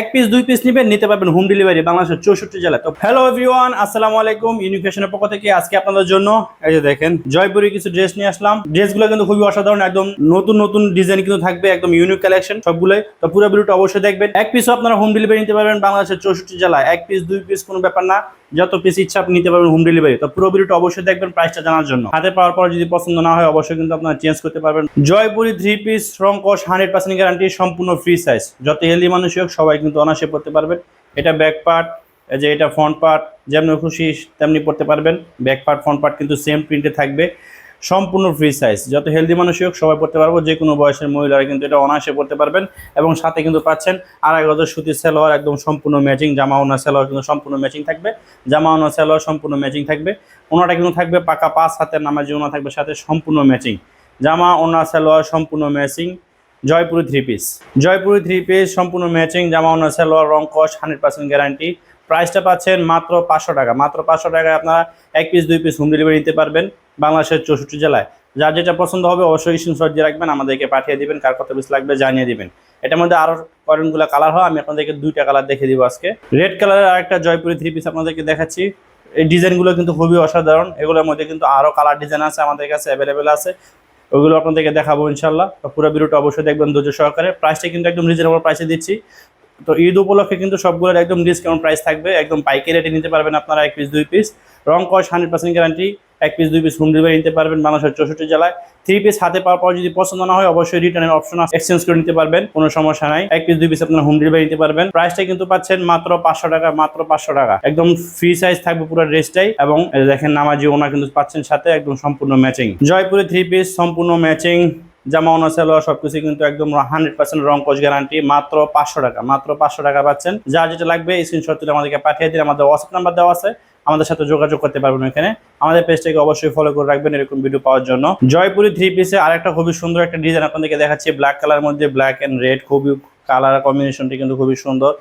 এক পিস দুই পিস নিবেন, নিতে পারবেন হোম ডেলিভারি বাংলাদেশের চৌষট্টি জেলায়। তো হ্যালো এভরিওয়ান আসসালামু আলাইকুম ইউনিফেশনের পক্ষ থেকে আজকে আপনাদের জন্য, এই যে দেখেন, জয়পুরি কিছু ড্রেস নিয়ে আসলাম। ড্রেসগুলো কিন্তু খুবই অসাধারণ, একদম নতুন নতুন ডিজাইন কিন্তু থাকবে, একদম ইউনিক কালেকশন সবগুলোই। তো পুরো ভিডিওটা অবশ্যই দেখবেন। এক পিসও আপনারা হোম ডেলিভারি নিতে পারবেন বাংলাদেশের চৌষট্টি জেলায়। এক পিস দুই পিস কোনো ব্যাপার না, যত পিস ইচ্ছা আপনি নিতে পারবেন হোম ডেলিভারি তো পুরো ভিডিওটা অবশ্যই দেখবেন প্রাইসটা জানার জন্য। হাতে পাওয়ার পর যদি পছন্দ না হয়, অবশ্যই কিন্তু আপনারা চেঞ্জ করতে পারবেন। জয়পুরি থ্রি পিস রং কস হান্ড্রেড পার্সেন্ট গ্যারান্টি সম্পূর্ণ ফ্রি সাইজ যত হেলদি মানুষই হোক সবাই কিন্তু অনায়াসে পড়তে পারবেন। এটা ব্যাক পার্ট যে এটা ফ্রন্ট পার্ট যেমন খুশি তেমনি পড়তে পারবেন। ব্যাক পার্ট ফ্রন্ট পার্ট কিন্তু সেম প্রিন্টে থাকবে। সম্পূর্ণ ফ্রি সাইজ যত হেলদি মানুষই হোক, সবাই পড়তে পারব। যে কোনো বয়সের মহিলারা কিন্তু এটা অনায়াসে পড়তে পারবেন। এবং সাথে কিন্তু পাচ্ছেন আড়াই গজের সুতির সালোয়ার, একদম সম্পূর্ণ ম্যাচিং জামা ওনা সালোয়ার কিন্তু সম্পূর্ণ ম্যাচিং থাকবে। জামা ওনা সালোয়ার সম্পূর্ণ ম্যাচিং থাকবে। ওনাটা কিন্তু থাকবে পাকা পাঁচ হাতের নামাজি ওনা থাকবে সাথে সম্পূর্ণ ম্যাচিং জামা ওনা সালোয়ার সম্পূর্ণ matching Jaipuri three piece Jaipuri three piece সম্পূর্ণ ম্যাচিং জামা ওনা সালোয়ার রং কস হান্ড্রেড পার্সেন্ট গ্যারান্টি প্রাইসটা পাচ্ছেন মাত্র পাঁচশো টাকা। মাত্র পাঁচশো টাকায় আপনারা এক পিস দুই পিস হোম ডেলিভারি নিতে পারবেন বাংলাদেশের চৌষট্টি জেলায়। যার যেটা পছন্দ হবে অবশ্যই স্ক্রিনশট দিয়ে রাখবেন, আমাদেরকে পাঠিয়ে দিবেন, কার কত পিস লাগবে জানিয়ে দিবেন। এটার মধ্যে আরও কয়েনগুলো কালার হয়, আমি আপনাদেরকে দুইটা কালার দেখে দিব আজকে। রেড কালারের আরেকটা জয়পুরি থ্রি পিস আপনাদেরকে দেখাচ্ছি। এই ডিজাইনগুলো কিন্তু খুবই অসাধারণ। এগুলোর মধ্যে কিন্তু আরও কালার ডিজাইন আছে আমাদের কাছে অ্যাভেলেবেল আছে। ওইগুলো আপনাদেরকে দেখাবো ইনশাল্লাহ পুরো ভিডিওটা অবশ্যই দেখবেন ধৈর্য সহকারে। প্রাইসটা কিন্তু একদম রিজনেবল প্রাইসে দিচ্ছি। তো ঈদ উপলক্ষে কিন্তু সবগুলোর একদম ডিসকাউন্ট প্রাইস থাকবে। একদম পাইকারি রেটে নিতে পারবেন আপনারা এক পিস দুই পিস রং কস হান্ড্রেড পার্সেন্ট গ্যারান্টি এক পিস দুই পিস হোম ডেলিভারি নিতে পারবেন বাংলাদেশের চৌষট্টি জেলায়। থ্রি পিস হাতে পাওয়ার পর যদি পছন্দ না হয়, অবশ্যই রিটার্নের অপশন এক্সচেঞ্জ করে নিতে পারবেন, কোনো সমস্যা নাই। এক পিস দুই পিস আপনারা হোম ডেলিভারি নিতে পারবেন। প্রাইসটা কিন্তু পাচ্ছেন মাত্র পাঁচশো টাকা, মাত্র পাঁচশো টাকা। একদম ফ্রি সাইজ থাকবে পুরো ড্রেসটাই এবং দেখেন নামাজি ওনা কিন্তু পাচ্ছেন সাথে একদম সম্পূর্ণ ম্যাচিং জয়পুরে থ্রি পিস সম্পূর্ণ ম্যাচিং জামা ওনা, সালোয়ার সবকিছু কিন্তু একদম হান্ড্রেড পার্সেন্ট রং কোচ গ্যারান্টি মাত্র পাঁচশো টাকা, মাত্র পাঁচশো টাকা পাচ্ছেন। যা যেটা লাগবে স্ক্রিনশট তুলে আমাদেরকে পাঠিয়ে দিন, আমাদের হোয়াটসঅ্যাপ নাম্বার দেওয়া আছে। আমাদের সাথে যোগাযোগ করতে পারবেন এখানে আমাদের পেজটাকে অবশ্যই ফলো করে রাখবেন এরকম ভিডিও পাওয়ার জন্য। জয়পুরি থ্রি পিসে আরেকটা খুবই সুন্দর একটা ডিজাইন আপনাদেরকে দেখাচ্ছি। ব্ল্যাক কালার মধ্যে ব্ল্যাক অ্যান্ড রেড খুবই কালার কম্বিনেশনটি কিন্তু খুবই সুন্দর।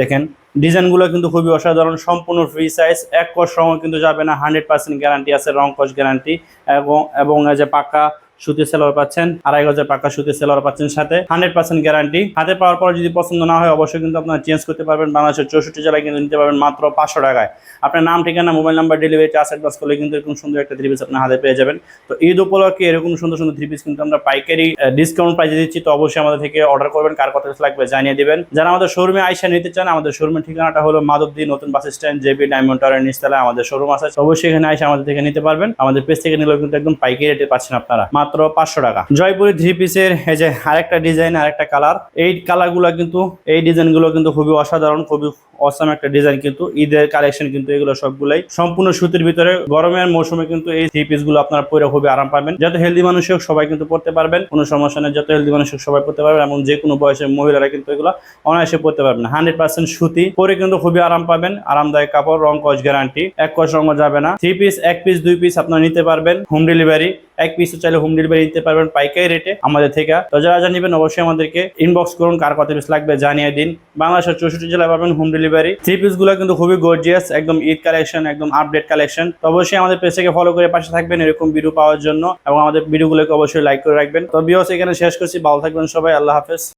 দেখেন ডিজাইনগুলো কিন্তু খুবই অসাধারণ, সম্পূর্ণ ফ্রি সাইজ এক কষ রঙ কিন্তু যাবে না হান্ড্রেড পার্সেন্ট গ্যারান্টি আছে, রং কষ গ্যারান্টি এবং এবং যে পাক্কা সুতির সেলোয়ার পাচ্ছেন, আড়াই গজের পাকা সুতির সেলোয়ার পাচ্ছেন সাথে। Hundred percent guarantee. হাতে পাওয়ার পর যদি পছন্দ না হয়, অবশ্যই কিন্তু আপনারা চেঞ্জ করতে পারবেন। বাংলাদেশের চৌষট্টি জেলায় কিন্তু নিতে পারবেন মাত্র পাঁচশো টাকায়। আপনার নাম, ঠিকানা, mobile number delivery charge advance করলে কিন্তু এরকম সুন্দর একটা থ্রি পিস আপনার হাতে পেয়ে যাবেন। তো ঈদ উপলক্ষে এরকম সুন্দর সুন্দর থ্রি পিস কিন্তু আমরা পাইকারি ডিসকাউন্ট প্রাইসে দিচ্ছি। তো অবশ্যই আমাদের থেকে অর্ডার করবেন, কার কত লাগবে জানিয়ে দিবেন। যারা আমাদের শোরুমে আইসা নিতে চান, আমাদের শোরুমের ঠিকানাটা হলো মাধবদী নতুন বাস স্ট্যান্ড জেবি ডায়মন্ড টাওয়ারের নিচতলায় আমাদের শোরুম আছে। অবশ্যই এখানে আইসা আমাদের থেকে নিতে পারবেন। আমাদের পেজ থেকে নিলেও কিন্তু একদম পাইকারি রেটে পাচ্ছেন আপনারা। মাত্র পাঁচশো টাকা। জয়পুরি থ্রি পিসের এই যে আরেকটা ডিজাইন আরেকটা কালার এই কালারগুলো কিন্তু, এই ডিজাইনগুলো কিন্তু খুবই অসাধারণ, খুবই অসম একটা ডিজাইন কিন্তু, ঈদের কালেকশন কিন্তু এগুলো সবগুলাই। সম্পূর্ণ সুতির ভিতরে, গরমের মৌসুমে কিন্তু এই থ্রি পিসগুলো আপনারা পরে খুবই আরাম পাবেন। যত হেলদি মানুষ হোক, সবাই কিন্তু পড়তে পারবেন। কোনো সমস্যা নেই, যত হেলদি মানুষ হোক, সবাই পড়তে পারবেন। এবং যে কোনো বয়সের মহিলারা কিন্তু এগুলো অনায়াসে পড়তে পারবেন হান্ড্রেড পার্সেন্ট সুতি, পরে কিন্তু খুবই আরাম পাবেন। আরামদায়ক কাপড় রং কস গ্যারান্টি এক কস রঙ যাবে না। থ্রি পিস এক পিস দুই পিস আপনারা নিতে পারবেন। হোম ডেলিভারি এক পিস চাইলে হোম ডেলিভারি দিতে পারবেন পাইকারি রেটে আমাদের থেকে। তো যারা যা নেবেন অবশ্যই আমাদেরকে ইনবক্স করুন, কার কত পিস লাগবে জানিয়ে দিন। বাংলাদেশের চৌষট্টি জেলায় পাবেন হোম ডেলিভারি থ্রি পিসগুলো কিন্তু খুবই গর্জিয়াস একদম ঈদ কালেকশন একদম আপডেট কালেকশন তো অবশ্যই আমাদের পেজটাকে ফলো করে পাশে থাকবেন এরকম ভিডিও পাওয়ার জন্য। এবং আমাদের ভিডিওগুলোকে অবশ্যই লাইক করে রাখবেন। তো বিহস এখানে শেষ করছি। ভালো থাকবেন সবাই। আল্লাহ হাফেজ।